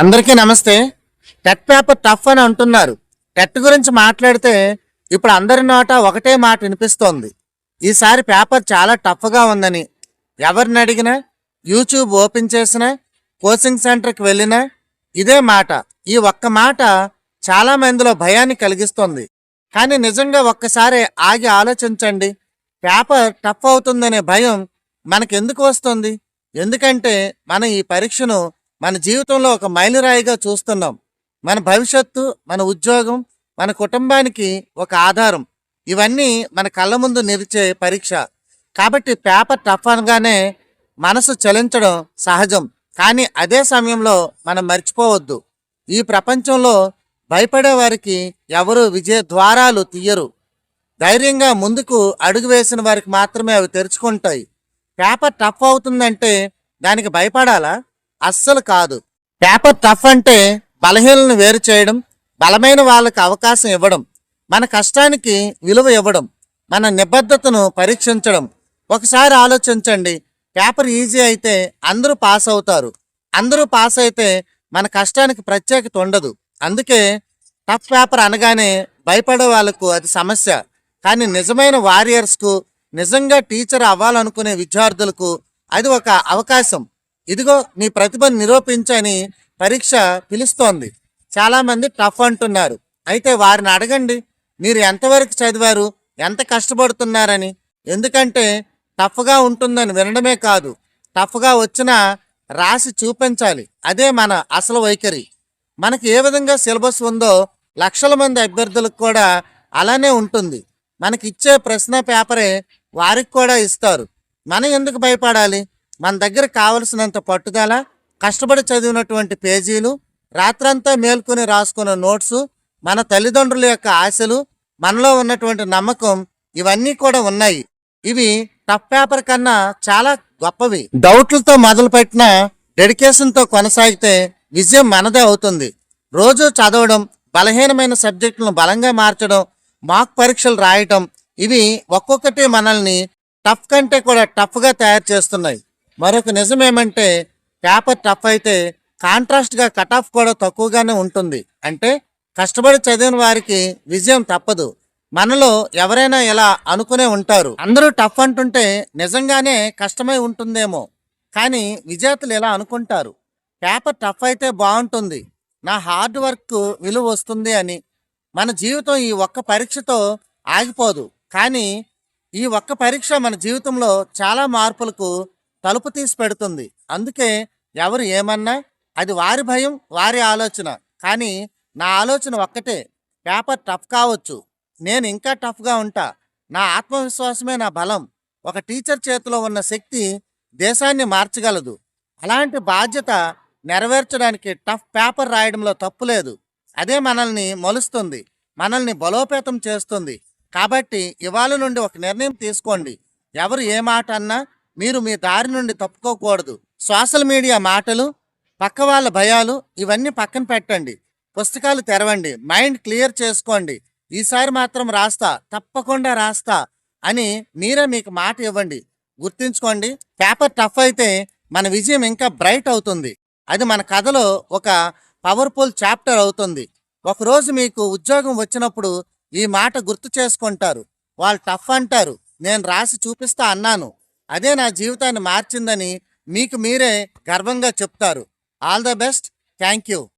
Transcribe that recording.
అందరికీ నమస్తే. TET paper tough అని అంటున్నారు. టెట్ గురించి మాట్లాడితే ఇప్పుడు అందరి నోట ఒకటే మాట వినిపిస్తోంది. ఈసారి పేపర్ చాలా టఫ్గా ఉందని. ఎవరిని అడిగినా యూట్యూబ్ ఓపెన్ చేసినా కోచింగ్ సెంటర్కి వెళ్ళినా ఇదే మాట. ఈ ఒక్క మాట చాలా మందిలో భయాన్ని కలిగిస్తుంది. కానీ నిజంగా ఒక్కసారి ఆగి ఆలోచించండి. పేపర్ టఫ్ అవుతుందనే భయం మనకెందుకు వస్తుంది? ఎందుకంటే మనం ఈ పరీక్షను మన జీవితంలో ఒక మైలురాయిగా చూస్తున్నాం. మన భవిష్యత్తు మన ఉద్యోగం మన కుటుంబానికి ఒక ఆధారం. ఇవన్నీ మన కళ్ళ ముందు నిలిచే పరీక్ష. కాబట్టి పేపర్ టఫ్ అనగానే మనసు చలించడం సహజం. కానీ అదే సమయంలో మనం మర్చిపోవద్దు. ఈ ప్రపంచంలో భయపడే వారికి ఎవరు విజయ ద్వారాలు తీయరు. ధైర్యంగా ముందుకు అడుగు వేసిన వారికి మాత్రమే అవి తెరుచుకుంటాయి. పేపర్ టఫ్ అవుతుందంటే దానికి భయపడాలా? అస్సలు కాదు. పేపర్ టఫ్ అంటే బలహీనలను వేరు చేయడం బలమైన వాళ్ళకి అవకాశం ఇవ్వడం మన కష్టానికి విలువ ఇవ్వడం మన నిబద్ధతను పరీక్షించడం. ఒకసారి ఆలోచించండి పేపర్ ఈజీ అయితే అందరూ పాస్ అవుతారు. అందరూ పాస్ అయితే మన కష్టానికి ప్రత్యేకత ఉండదు. అందుకే టఫ్ పేపర్ అనగానే భయపడే వాళ్ళకు అది సమస్య. కానీ నిజమైన వారియర్స్కు నిజంగా టీచర్ అవ్వాలనుకునే విద్యార్థులకు అది ఒక అవకాశం. ఇదిగో నీ ప్రతిభను నిరూపించని పరీక్ష పిలుస్తోంది. చాలామంది టఫ్ అంటున్నారు. అయితే వారిని అడగండి మీరు ఎంతవరకు చదివారు ఎంత కష్టపడుతున్నారని. ఎందుకంటే టఫ్గా ఉంటుందని వినడమే కాదు టఫ్గా వచ్చినా రాసి చూపించాలి. అదే మన అసలు వైఖరి. మనకి ఏ విధంగా సిలబస్ ఉందో లక్షల మంది అభ్యర్థులకు కూడా అలానే ఉంటుంది. మనకి ఇచ్చే ప్రశ్న పేపరే వారికి కూడా ఇస్తారు. మనం ఎందుకు భయపడాలి? మన దగ్గర కావలసినంత పట్టుదల కష్టపడి చదివినటువంటి పేజీలు రాత్రంతా మేల్కొని రాసుకున్న నోట్స్ మన తల్లిదండ్రుల యొక్క ఆశలు మనలో ఉన్నటువంటి నమ్మకం ఇవన్నీ కూడా ఉన్నాయి. ఇవి టఫ్ పేపర్ కన్నా చాలా గొప్పవి. డౌట్లతో మొదలుపెట్టిన డెడికేషన్తో కొనసాగితే విజయం మనదే అవుతుంది. రోజు చదవడం బలహీనమైన సబ్జెక్టులను బలంగా మార్చడం మాక్ పరీక్షలు రాయటం ఇవి ఒక్కొక్కటి మనల్ని టఫ్ కంటే కూడా టఫ్గా తయారు చేస్తున్నాయి. మరొక నిజం ఏమంటే పేపర్ టఫ్ అయితే కాంట్రాస్ట్గా కట్ ఆఫ్ కూడా తక్కువగానే ఉంటుంది. అంటే కష్టపడి చదివిన వారికి విజయం తప్పదు. మనలో ఎవరైనా ఇలా అనుకునే ఉంటారు. అందరూ టఫ్ అంటుంటే నిజంగానే కష్టమై ఉంటుందేమో. కానీ విజేతలు ఇలా అనుకుంటారు. పేపర్ టఫ్ అయితే బాగుంటుంది. నా హార్డ్ వర్క్ విలువ వస్తుంది అని. మన జీవితం ఈ ఒక్క పరీక్షతో ఆగిపోదు. కానీ ఈ ఒక్క పరీక్ష మన జీవితంలో చాలా మార్పులకు తలుపు తీసి పెడుతుంది. అందుకే ఎవరు ఏమన్నా అది వారి భయం వారి ఆలోచన. కానీ నా ఆలోచన ఒక్కటే పేపర్ టఫ్ కావచ్చు. నేను ఇంకా టఫ్గా ఉంటా. నా ఆత్మవిశ్వాసమే నా బలం. ఒక టీచర్ చేతిలో ఉన్న శక్తి దేశాన్ని మార్చగలదు. అలాంటి బాధ్యత నెరవేర్చడానికి టఫ్ పేపర్ రాయడంలో తప్పు లేదు. అదే మనల్ని మొలుస్తుంది. మనల్ని బలోపేతం చేస్తుంది. కాబట్టి ఇవాళ నుండి ఒక నిర్ణయం తీసుకోండి. ఎవరు ఏ మాట అన్నా మీరు మీ దారి నుండి తప్పుకోకూడదు. సోషల్ మీడియా మాటలు పక్క వాళ్ళ భయాలు ఇవన్నీ పక్కన పెట్టండి. పుస్తకాలు తెరవండి. మైండ్ క్లియర్ చేసుకోండి. ఈసారి మాత్రం రాస్తా తప్పకుండా రాస్తా అని మీరే మీకు మాట ఇవ్వండి. గుర్తుంచుకోండి పేపర్ టఫ్ అయితే మన విజయం ఇంకా బ్రైట్ అవుతుంది. అది మన కథలో ఒక పవర్ఫుల్ చాప్టర్ అవుతుంది. ఒకరోజు మీకు ఉద్యోగం వచ్చినప్పుడు ఈ మాట గుర్తు చేసుకుంటారు. వాళ్ళు టఫ్ అంటారు. నేను రాసి చూపిస్తా అన్నాను. అదే నా జీవితాన్ని మార్చిందని మీకు మీరే గర్వంగా చెప్తారు. All the best. Thank you.